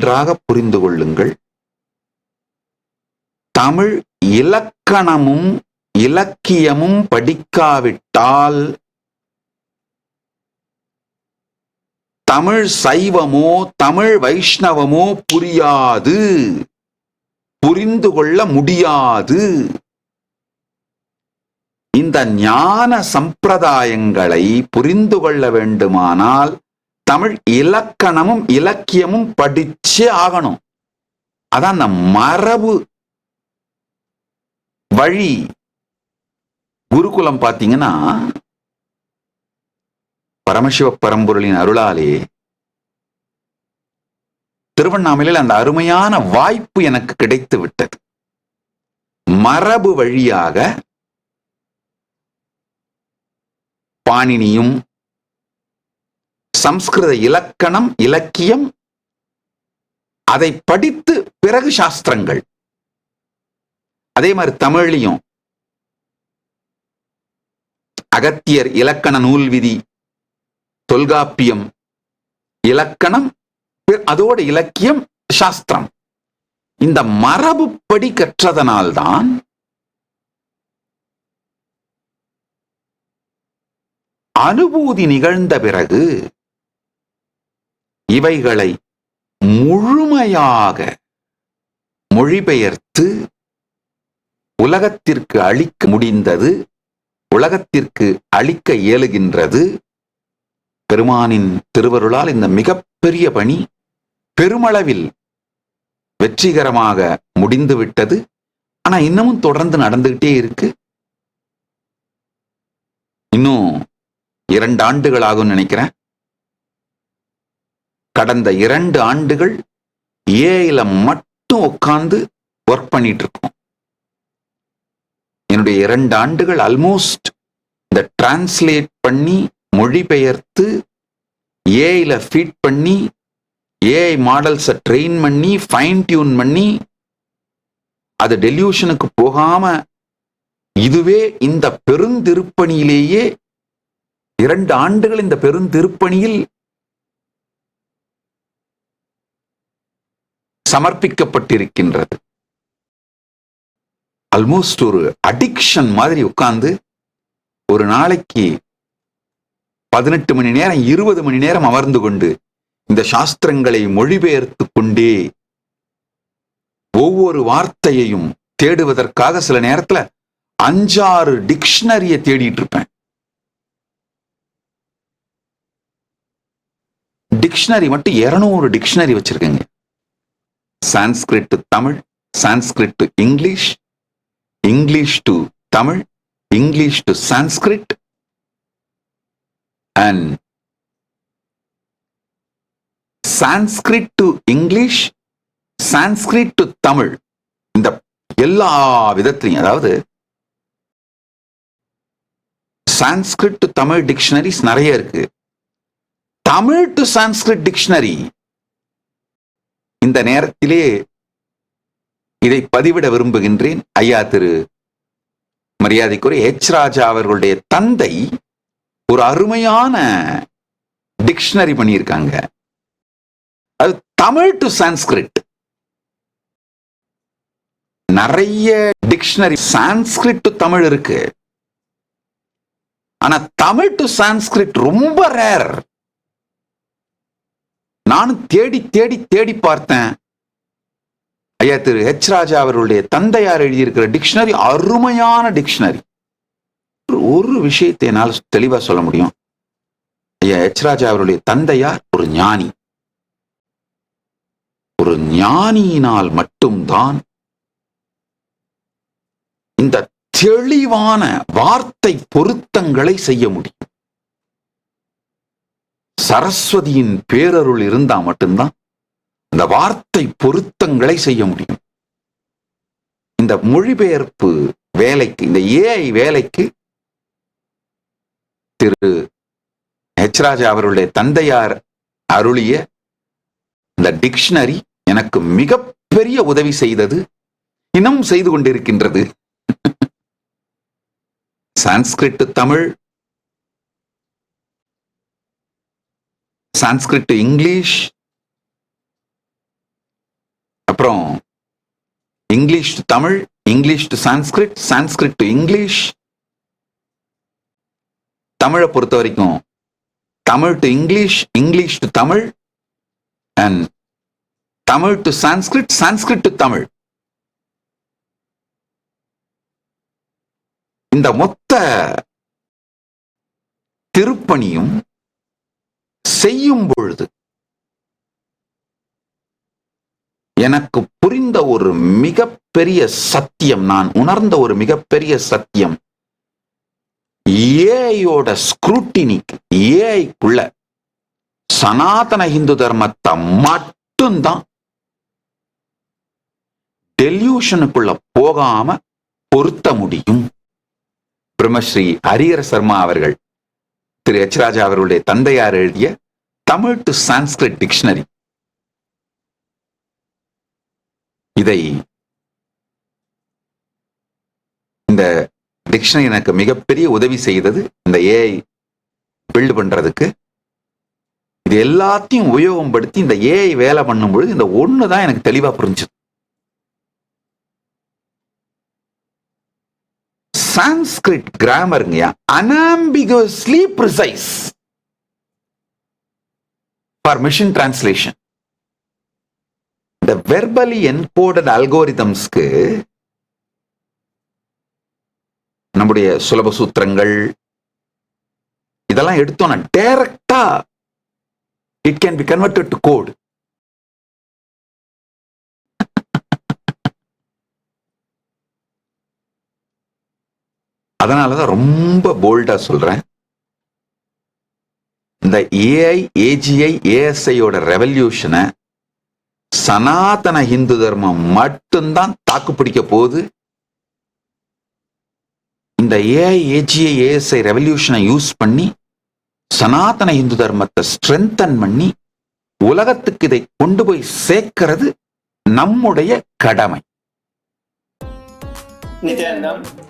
நன்றாக புரிந்து கொள்ளுங்கள். தமிழ் இலக்கணமும் இலக்கியமும் படிக்காவிட்டால் தமிழ் சைவமோ தமிழ் வைஷ்ணவமோ புரியாது. புரிந்து கொள்ள முடியாது. இந்த ஞான சம்பிரதாயங்களை புரிந்து கொள்ள வேண்டுமானால் தமிழ் இலக்கணமும் இலக்கியமும் படிச்சே ஆகணும். அதான் அந்த மரபு வழி. குருகுலம் பாத்தீங்கன்னா பரமசிவ பரம்பொருளின் அருளாலே திருவண்ணாமலையில் அந்த அருமையான வாய்ப்பு எனக்கு கிடைத்து விட்டது. மரபு வழியாக பாணினியும் சம்ஸ்கிருத இலக்கணம் இலக்கியம் அதை படித்து பிறகு சாஸ்திரங்கள். அதே மாதிரி தமிழ்லையும். அகத்தியர் இலக்கண நூல் விதி தொல்காப்பியம் இலக்கணம் அதோட இலக்கியம் சாஸ்திரம். இந்த மரபுப்படி கற்றதனால்தான் அனுபூதி நிகழ்ந்த பிறகு இவைகளை முழுமையாக மொழிபெயர்த்து உலகத்திற்கு அளிக்க முடிந்தது உலகத்திற்கு அளிக்க இயலுகின்றது. பெருமானின் திருவருளால் இந்த மிகப்பெரிய பணி பெருமளவில் வெற்றிகரமாக முடிந்து விட்டது ஆனா இன்னமும் தொடர்ந்து நடந்துகிட்டே இருக்கு. இன்னும் இரண்டு ஆண்டுகள் ஆகும்னு நினைக்கிறேன். கடந்த இரண்டு ஆண்டுகள் ஏஐல மட்டும் உட்கார்ந்து ஒர்க் பண்ணிட்டு இருக்கோம். என்னுடைய இரண்டு ஆண்டுகள் ஆல்மோஸ்ட் இந்த டிரான்ஸ்லேட் பண்ணி மொழிபெயர்த்து ஏஐல ஃபீட் பண்ணி ஏஐ மாடல்ஸை ட்ரெயின் பண்ணி ஃபைன் டியூன் பண்ணி அது டெல்யூஷனுக்கு போகாம இதுவே இந்த பெருந்திருப்பணியிலேயே இரண்டு ஆண்டுகள் இந்த பெருந்திருப்பணியில் சமர்ப்பிக்கப்பட்டிருக்கின்றது. ஆல்மோஸ்ட் ஒரு அடிக்ஷன் மாதிரி உட்கார்ந்து ஒரு நாளைக்கு பதினெட்டு மணி நேரம் இருபது மணி நேரம் அமர்ந்து கொண்டு இந்த சாஸ்திரங்களை மொழிபெயர்த்து கொண்டே ஒவ்வொரு வார்த்தையையும் தேடுவதற்காக சில நேரத்துல அஞ்சாறு டிக்ஷனரிய தேடிட்டு இருப்பேன் டிக்ஷனரி மட்டும் இருநூறு dictionary வச்சிருக்கேங்க. Sanskrit to Tamil Sanskrit to English English to Tamil English to Sanskrit and Sanskrit to English Sanskrit to Tamil இந்த எல்லா விதத்திலையும் அதாவது சான்ஸ்கிரிட் டு தமிழ் டிக்ஷனரிஸ் நிறைய இருக்கு. தமிழ் டு சான்ஸ்கிரிட் டிக்ஷனரி இந்த நேரத்திலே இதை பதிவிட விரும்புகின்றேன். ஐயா திரு மரியாதைக்குரிய எச் ராஜா அவர்களுடைய தந்தை ஒரு அருமையான டிக்ஷனரி பண்ணியிருக்காங்க. அது தமிழ் டு சான்ஸ்கிரிட். நிறைய டிக்ஷனரி சான்ஸ்கிரிட் டு தமிழ் இருக்கு. ஆனா தமிழ் டு சான்ஸ்கிரிட் ரொம்ப ரேர் நானும் தேடி தேடி தேடி பார்த்தேன். ஐயா திரு ஹெச் ராஜா அவர்களுடைய தந்தையார் எழுதியிருக்கிற டிக்ஷனரி அருமையான டிக்ஷனரி. ஒரு விஷயத்தை என்னால் தெளிவா சொல்ல முடியும். ஐயா ஹெச் ராஜா அவருடைய தந்தையார் ஒரு ஞானி. ஒரு ஞானியினால் மட்டும்தான் இந்த தெளிவான வார்த்தை பொருத்தங்களை செய்ய முடியும். சரஸ்வதியின் பேரருள் இருந்தா மட்டும்தான் இந்த வார்த்தை பொருத்தங்களை செய்ய முடியும். இந்த மொழிபெயர்ப்பு வேலைக்கு இந்த ஏஐ வேலைக்கு திரு ஹெச்ராஜா அவருடைய தந்தையார் அருளிய இந்த டிக்ஷனரி எனக்கு மிகப்பெரிய உதவி செய்தது இன்னும் செய்து கொண்டிருக்கின்றது. சான்ஸ்கிரிட் தமிழ் சான்ஸ்கிரிட் இங்கிலீஷ் அப்புறம் English to Tamil English to Sanskrit Sanskrit to English. தமிழை பொறுத்த வரைக்கும் Tamil to English English to Tamil and Tamil to Sanskrit Sanskrit to Tamil. இந்த மொத்த திருப்பணியும் செய்யும் பொழுது எனக்கு புரிந்த ஒரு மிகப்பெரிய சத்தியம் நான் உணர்ந்த ஒரு மிகப்பெரிய சத்தியம் ஏஐயோட ஸ்க்ரூட்டினிக்கு ஏஐக்குள்ள சனாதன இந்து தர்மத்தை மட்டும்தான் டெல்யூஷனுக்குள்ள போகாம பொருத்த முடியும். பிரம்மஸ்ரீ ஹரிஹர சர்மா அவர்கள் திரு எச் ராஜா அவருடைய தந்தையார் எழுதிய தமிழ் டு சான்ஸ்கிரிட் டிக்ஷனரி இதை இந்த டிக்ஷனரி எனக்கு மிகப்பெரிய உதவி செய்தது இந்த ஏஐ பில்டு பண்றதுக்கு. இது எல்லாத்தையும் உபயோகப்படுத்தி இந்த ஏஐ வேலை பண்ணும் பொழுது இந்த ஒன்று தான் எனக்கு தெளிவா புரிஞ்சுது. Sanskrit கிராமருங்கயா unambiguously precise for machine translation இந்த வெர்பலி என்கோடட் அல்கோரிதம்ஸ்க்கு நம்முடைய சுலப சூத்திரங்கள் இதெல்லாம் எடுத்தோம்னா டைரக்டா it can be converted to code அதனால தான் ரொம்ப போல்டா சொல்றேன். இந்த ஏஐ ஏஜிஐ ஏஎஸ்ஐயோட ரெவல்யூஷனை சனாதன இந்து தர்மம் மட்டும்தான் தாக்கு பிடிக்க போகுது. இந்த ஏஐ ஏஜிஐ ஏஎஸ்ஐ ரெவல்யூஷனை யூஸ் பண்ணி சனாதன இந்து தர்மத்தை ஸ்ட்ரென்தன் பண்ணி உலகத்துக்கு இதை கொண்டு போய் சேர்க்கிறது நம்முடைய கடமை. Nityanandam.